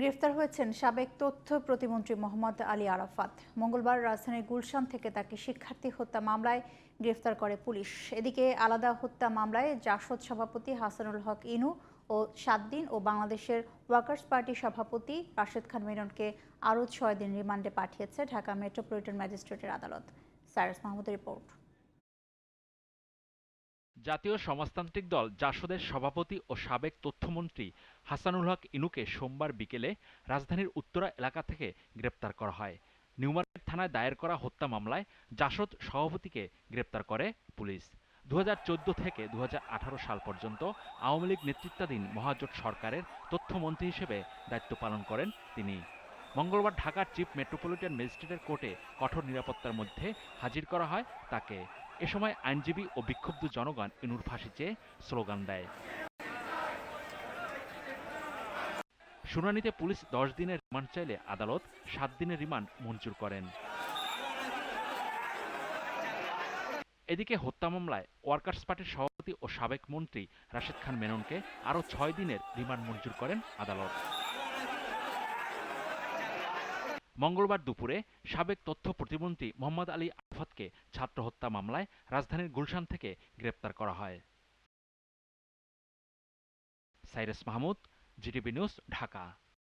গ্রেফতার হয়েছেন সাবেক তথ্য প্রতিমন্ত্রী মোহাম্মদ আলী আরাফাত। মঙ্গলবার রাজধানীর গুলশান থেকে তাকে শিক্ষার্থী হত্যা মামলায় গ্রেফতার করে পুলিশ। এদিকে আলাদা হত্যা মামলায় জাসদ সভাপতি হাসানুল হক ইনু ও সাত দিন ও বাংলাদেশের ওয়ার্কার্স পার্টির সভাপতি রাশেদ খান মিলনকে আরও ছয় দিন রিমান্ডে পাঠিয়েছে ঢাকা মেট্রোপলিটন ম্যাজিস্ট্রেটের আদালত। সাইরাস মাহমুদের রিপোর্ট। জাতীয় সমাজতান্ত্রিক দল জাসদের সভাপতি ও সাবেক তথ্যমন্ত্রী হাসানুল হক ইনুকে সোমবার বিকেলে রাজধানীর উত্তরা এলাকা থেকে গ্রেপ্তার করা হয়। নিউমার্কেট থানায় দায়ের করা হত্যা মামলায় জাসদ সভাপতিকে গ্রেপ্তার করে পুলিশ। দু হাজার চৌদ্দ থেকে দু হাজার আঠারো সাল পর্যন্ত আওয়ামী লীগ নেতৃত্বাধীন মহাজোট সরকারের তথ্যমন্ত্রী হিসেবে দায়িত্ব পালন করেন তিনি। মঙ্গলবার ঢাকার চিফ মেট্রোপলিটন ম্যাজিস্ট্রেটের কোর্টে কঠোর নিরাপত্তার মধ্যে হাজির করা হয় তাকে। এ সময় আইনজীবী ও বিক্ষুব্ধ জনগণ ইনুর ফাঁসি চেয়ে স্লোগান দেয়। শুনানিতে পুলিশ দশ দিনের রিমান্ড চাইলে আদালত সাত দিনের রিমান্ড মঞ্জুর করেন। এদিকে হত্যা মামলায় ওয়ার্কার্স পার্টির সভাপতি ও সাবেক মন্ত্রী রাশেদ খান মেননকে আরও ছয় দিনের রিমান্ড মঞ্জুর করেন আদালত। মঙ্গলবার দুপুরে সাবেক তথ্য প্রতিমন্ত্রী মোহাম্মদ আলী আফাতকে ছাত্র হত্যা মামলায় রাজধানীর গুলশান থেকে গ্রেপ্তার করা হয়। Sairas Mahmud, GTV news, Dhaka.